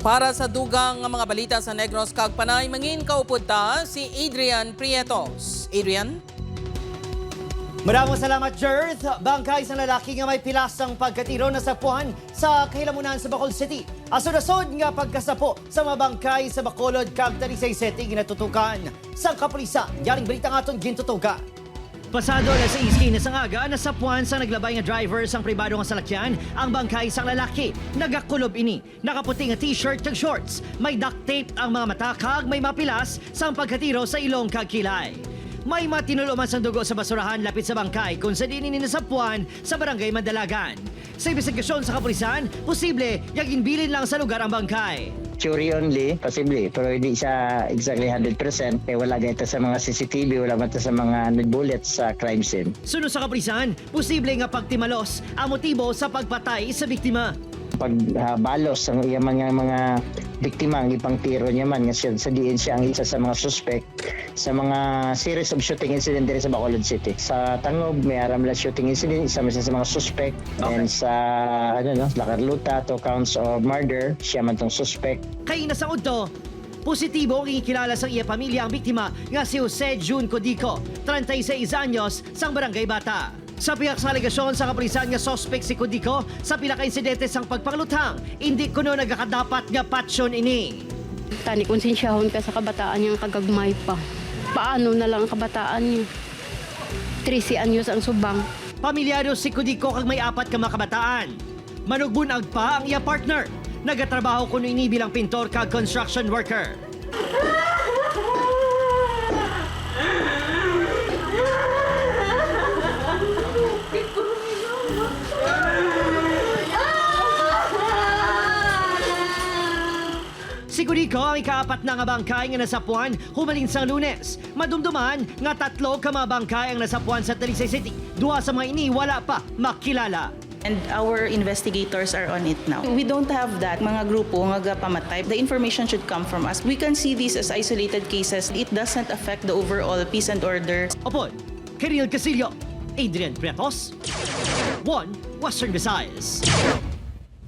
Para sa dugang nga mga balita sa Negros kag Panay, mangin kaupod ta si Adrian Prietos. Adrian? Maraming salamat, Jerth. Bangkay sa lalaki nga may pilasang pagkatiro na sapuan sa kahilamunan sa Bacol City. Asod-asod nga pagkasapo sa mga bangkay sa Bacolod kag Talisay City ginatutukan sa kapulisan. Yaring balita nga gintutukan. Pasado alas 6 na sang aga, nasapuan sa naglabay nga driver sang pribado nga salakyan ang bangkay sang lalaki. Nagakulob ini, nakaputi nga t-shirt kag shorts. May duct tape ang mga mata kag may mapilas sang pagkatiro sa ilong kag kilay. May matinulo man sang dugo sa basurahan lapit sa bangkay kung sa dinin ni nasapuan sa barangay Mandalagan. Sa investigasyon sa kapulisan, posible yaginbilin lang sa lugar ang bangkay. Theory only, possibly, pero hindi siya exactly 100%. Eh, wala ganito sa mga CCTV, wala man sa mga bullets sa crime scene. Sunod sa kapulisan, posible nga pagtimalos ang motibo sa pagpatay sa biktima. Pag ah, ang iya mga mga biktima, ang ipang tiro niya man, nga siya, sa diin siya ang isa sa mga suspect sa mga series of shooting incident diri sa Bacolod City. Sa Tangob, may aram lang shooting incident, isa man siya sa mga suspect. And sa, ano no, La Carlota, two counts of murder, siya man tong suspect. Kay nasaod to, positibo ang ikilala sa iya pamilya ang biktima nga si Jose June Codico, 36 anyos, sang barangay bata. Sa piyak sa alegasyon sa kapulisan nga suspect si Codico sa pila ka insidente sang pagpanglutang, hindi kuno nagakadapat nga patsyon ini. Tani konsensyahon ka sa kabataan niyang kagagmay pa. Paano na lang ang kabataan niya? 13 anyos ang subang. Pamilyado si Codico kag may apat ka mga kabataan. Manugbunag pa ang iya partner. Nagatrabaho kuno ini bilang pintor kag construction worker. Si Curico ang ikaapat na nga bangkay nga nasapuan humalin sa lunes. Madumduman nga tatlo ka mga bangkay ang nasapuan sa Talisay City. Duha sa mga ini wala pa makilala. And our investigators are on it now. We don't have that mga grupo nga pamatay. The information should come from us. We can see these as isolated cases. It doesn't affect the overall peace and order. Opon, Kirill Casillo, Adrian Pretos, One Western Visayas.